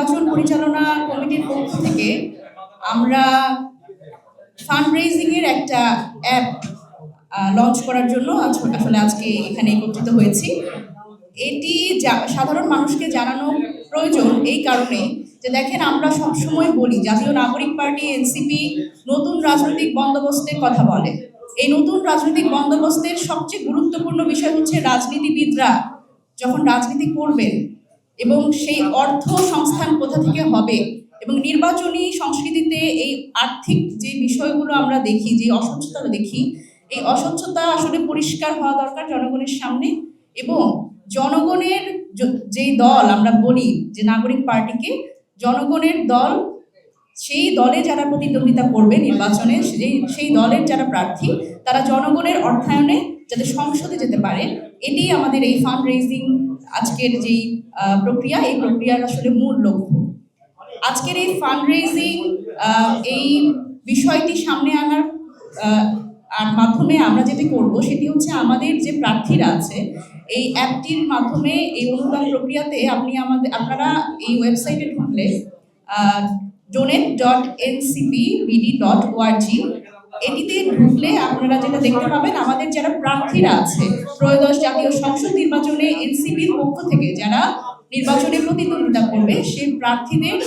নির্বাচন পরিচালনা কমিটির পক্ষ থেকে আমরা ফান্ড রেজিং এর একটা অ্যাপ লঞ্চ করার জন্য আসলে আজকে এখানে একত্রিত হয়েছি। এটি সাধারণ মানুষকে জানানো প্রয়োজন এই কারণে যে দেখেন আমরা সবসময় বলি, জাতীয় নাগরিক পার্টি, এনসিপি নতুন রাজনৈতিক বন্দোবস্তের কথা বলে। এই নতুন রাজনৈতিক বন্দোবস্তের সবচেয়ে গুরুত্বপূর্ণ বিষয় হচ্ছে রাজনীতিবিদরা যখন রাজনীতি করবেন এবং সেই অর্থ সংস্থান কোথা থেকে হবে? এবং নির্বাচনী সংস্কৃতিতে এই আর্থিক যে বিষয়গুলো আমরা দেখি, যে অস্বচ্ছতা দেখি, এই অস্বচ্ছতা আসলে পরিষ্কার হওয়া দরকার জনগণের সামনে এবং জনগণের য- দল আমরা বলি, যে নাগরিক পার্টিকে, জনগণের দল, সেই দলে যারা প্রতিদ্বন্দ্বিতা করবে নির্বাচনে সেই সেই দলের যারা প্রার্থী, তারা জনগণের অর্থায়নে যাতে সংসদে যেতে পারে, এটি আমাদের এই ফান্ড রেজিং আজকের যেই প্রক্রিয়া, এই প্রক্রিয়ার আসলে মূল লক্ষ্য। আজকের এই ফান্ড রেজিং এই বিষয়টি সামনে আনার আর মাধ্যমে আমরা যেটি করব সেটি হচ্ছে আমাদের যে প্রার্থীরা আছে, এই অ্যাপটির মাধ্যমে এই অনুদান প্রক্রিয়াতে আপনি আমাদের, আপনারা এই ওয়েবসাইটে ঢুকলে donate dot NCP BD dot ORG এটিতে ঢুকলে আপনারা যেটা দেখতে পাবেন, আমাদের যারা প্রার্থীরা আছে, ত্রয়োদশ জাতীয় সংসদ নির্বাচনে এনসিপির পক্ষ থেকে যারা নির্বাচনে প্রতিদ্বন্দ্বিতা করবে, সেই প্রার্থীদের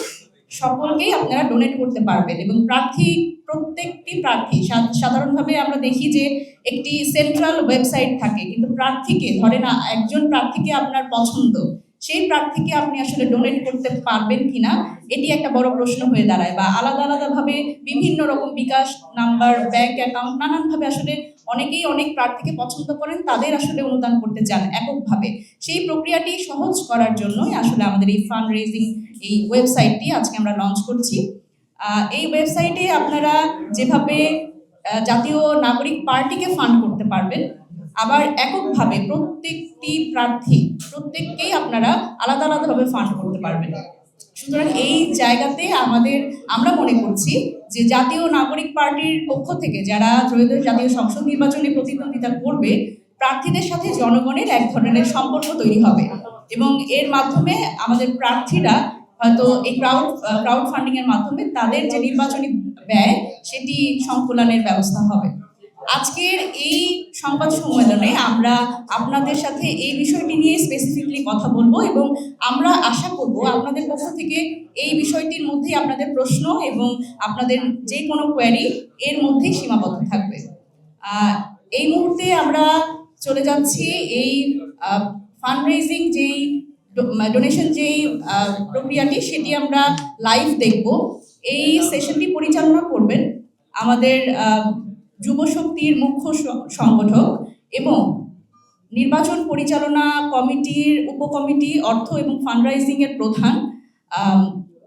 সকলকেই আপনারা ডোনেট করতে পারবেন। এবং প্রার্থী, প্রত্যেকটি প্রার্থী সাধারণভাবে আমরা দেখি যে একটি সেন্ট্রাল ওয়েবসাইট থাকে, কিন্তু প্রার্থীকে, ধরে না, একজন প্রার্থীকে আপনার পছন্দ সেই প্রার্থীকে আপনি আসলে ডোনেট করতে পারবেন কিনা, এটি একটা বড় প্রশ্ন হয়ে দাঁড়ায় বা আলাদা আলাদাভাবে বিভিন্ন রকম বিকাশ নাম্বার ব্যাংক অ্যাকাউন্ট নানানভাবে আসলে অনেকেই অনেক প্রার্থীকে পছন্দ করেন, তাদের আসলে অনুদান করতে চান এককভাবে। সেই প্রক্রিয়াটি সহজ করার জন্যই আসলে আমাদের এই ফান্ড রেজিং এই ওয়েবসাইটটি আজকে আমরা লঞ্চ করছি। এই ওয়েবসাইটে আপনারা যেভাবে জাতীয় নাগরিক পার্টিকে ফান্ড করতে পারবেন আবার এককভাবে প্রত্যেকটি প্রার্থী, প্রত্যেককেই আপনারা আলাদা আলাদাভাবে ফান্ড করতে পারবেন। সুতরাং এই জায়গাতে আমাদের, আমরা মনে করছি যে জাতীয় নাগরিক পার্টির পক্ষ থেকে যারা ত্রয়োদশ জাতীয় সংসদ নির্বাচনে প্রতিদ্বন্দ্বিতা করবে, প্রার্থীদের সাথে জনগণের এক ধরনের সম্পর্ক তৈরি হবে। এবং এর মাধ্যমে আমাদের প্রার্থীরা হয়তো এই ক্রাউড ক্রাউড ফান্ডিং এর মাধ্যমে তাদের যে নির্বাচনী ব্যয়, সেটি সংকুলনের ব্যবস্থা হবে। আজকের এই সংবাদ সম্মেলনে আমরা আপনাদের সাথে এই বিষয়টি নিয়ে স্পেসিফিকলি কথা বলব এবং আমরা আশা করব আপনাদের পক্ষ থেকে এই বিষয়টির মধ্যে আপনাদের প্রশ্ন এবং আপনাদের যে কোনো কোয়ারি এর মধ্যেই সীমাবদ্ধ থাকবে। এই মুহূর্তে আমরা চলে যাচ্ছি এই ফান্ড রেজিং যেই ডোনেশন যেই আহ, প্রক্রিয়াটি সেটি আমরা লাইভ দেখব। এই সেশনটি পরিচালনা করবেন আমাদের যুব শক্তির মুখ্য সংগঠক এবং নির্বাচন পরিচালনা কমিটির উপকমিটি, অর্থ এবং ফান্ডরাইজিং এর প্রধান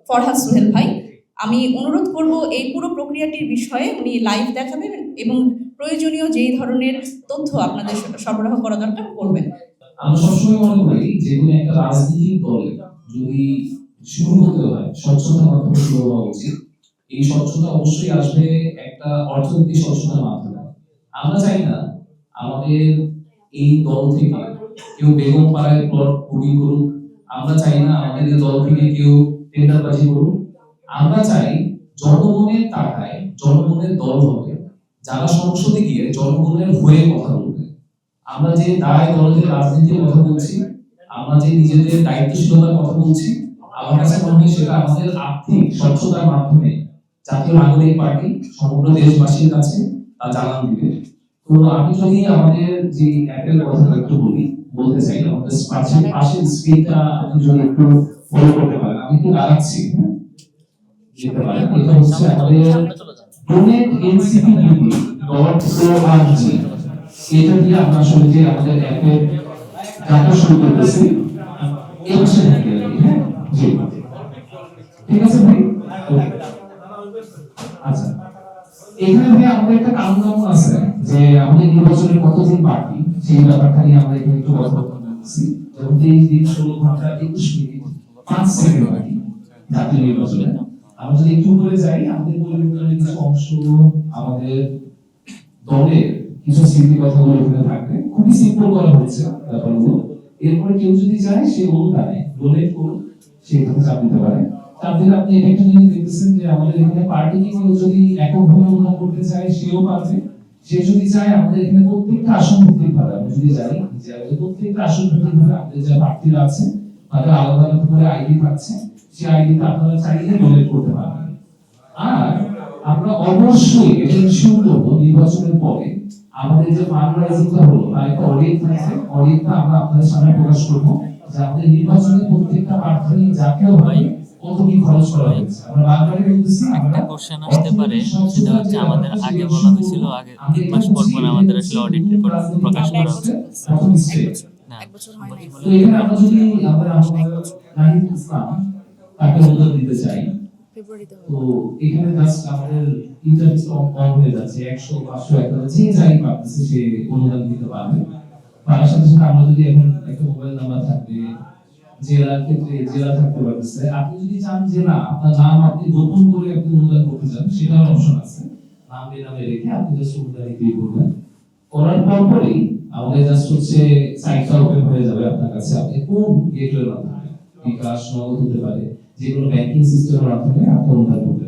ফরহাদ সোহেল ভাই। আমি অনুরোধ করব এই পুরো প্রক্রিয়াটির বিষয়ে উনি লাইভ দেখাবেন এবং প্রয়োজনীয় যেই ধরনের তথ্য আপনাদের সরবরাহ করা দরকার করবেন। সবসময় মনে করি যে কোনো একটা যদি শুরু হতে হয় স্বচ্ছতার মাধ্যমে শুরু হওয়া উচিত। এই স্বচ্ছতা অবশ্যই আসবে একটা অর্থনৈতিক স্বচ্ছতার মাধ্যমে। আমরা চাই না আমাদের এই দল থেকে কেউ বেগম পাড়ায় প্লট বুকিং করুক। আমরা চাই না আমাদের দল থেকে কেউ টেন্ডারবাজি করুক। আমরা চাই জনগণের টাকায় জনগণের দল হবে। যারা সংসদে গিয়ে জনগণের হয়ে কথা বলবে। আমরা যে দায় দলদের রাজনীতির কথা বলছি, আমরা যে নিজেদের দায়িত্বশীলতার কথা বলছি, আমার কাছে মনে হয় সেটা আমাদের আর্থিক স্বচ্ছতার মাধ্যমে জাতীয় নাগরিক পার্টি, সমগ্র দেশবাসীর কাছে তা জানান দিবে। তো আমি যদি আমাদের যে অ্যাপের কথা একটু বলি, বলতে চাই, আমাদের পাশে পাশের স্ক্রিনটা আপনি যদি একটু ফলো করতে পারেন, আমি একটু দাঁড়াচ্ছি হ্যাঁ? এটা হচ্ছে আমাদের donatecpbp.org এটা দিয়ে আমরা আসলে যে আমাদের অ্যাপের ডাটা শুরু করতেছি। এই পাশে হ্যাঁ? ঠিক আছে? এখানে ভাই আমাদের একটা কাউন্টডাউন আছে যে আমাদের নির্বাচনের কতদিন বাকি? সেই ব্যাপারটা নিয়ে আমরা এখানে একটু কথা বলতেছি যেমন তেইশ দিন, ষোলো ঘণ্টা, একুশ মিনিট, পাঁচ সেকেন্ড বাকি জাতীয় নির্বাচনে। আমরা যদি একটু উপরে যাই, আমাদের পরিবর্তনের কিছু অংশ, আমাদের দলের কিছু স্মৃতি কথাগুলো এখানে থাকবে। খুবই সিম্পল করা হচ্ছে ব্যাপারগুলো। এরপরে কেউ যদি যায়, সে অনুদানে ডোনেট করুন সেইখানে চাপ দিতে পারে। দিলে আপনি এটা জিনিস দেখতেছেন যে আমাদের এখানে পার্টি কি কেউ যদি এককভাবে অনুদান করতে চায়, সেও পারবে। সে যদি চায়, আমাদের এখানে প্রত্যেকটা আসন ভিত্তিক ভাবে আমরা যদি জানি যে আমাদের প্রত্যেকটা আসন ভিত্তিক ভাবে আমাদের যে প্রার্থীরা আছে তাদের আলাদা আলাদা করে আইডি থাকছে সেই আইডিতে আপনারা চাইলে ডোনেট করতে পারবেন। আর আমরা অবশ্যই এটা ইনশিওর করব, নির্বাচনের পরে আমাদের যে ফান্ড হলো, তার একটা অডিট থাকছে অডিটটা আমরা আপনাদের সামনে প্রকাশ করব, যে আমাদের নির্বাচনে প্রত্যেকটা প্রার্থী, যাকেও হয় একটা কোশ্চেন আসতে পারে সেটা হচ্ছে আমাদের আগে বলা হয়েছিল আগে তিন মাস পর পর আমাদের আসলে অডিট রিপোর্ট প্রকাশ করা। না তাকে উত্তর দিতে চাই তো এখানে জাস্ট আমাদের ইন্টারেস্ট কম হয়ে যাচ্ছে একশো পাঁচশো এক হাজার যে যাই পাচ্ছে সে অনুদান দিতে পারবে। তার সাথে সাথে আমরা যদি এখন একটা মোবাইল নাম্বার থাকবে জেলার ক্ষেত্রে জেলা থাকতে পারতেছে। আপনি যদি চান যে না, আপনার নাম আপনি গোপন করে আপনি অনুদান করতে চান, সেটার অপশন আছে। নাম বেনামে রেখে আপনি জাস্ট অনুদান বিক্রি করবেন। করার পর পরেই আমাদের জাস্ট হচ্ছে সাইটটা ওপেন হয়ে যাবে আপনার কাছে। আপনি কোন গেটওয়ের মাধ্যমে? বিকাশ, নগদ হতে পারে যে কোনো ব্যাংকিং সিস্টেমের মাধ্যমে আপনি অনুদান করতে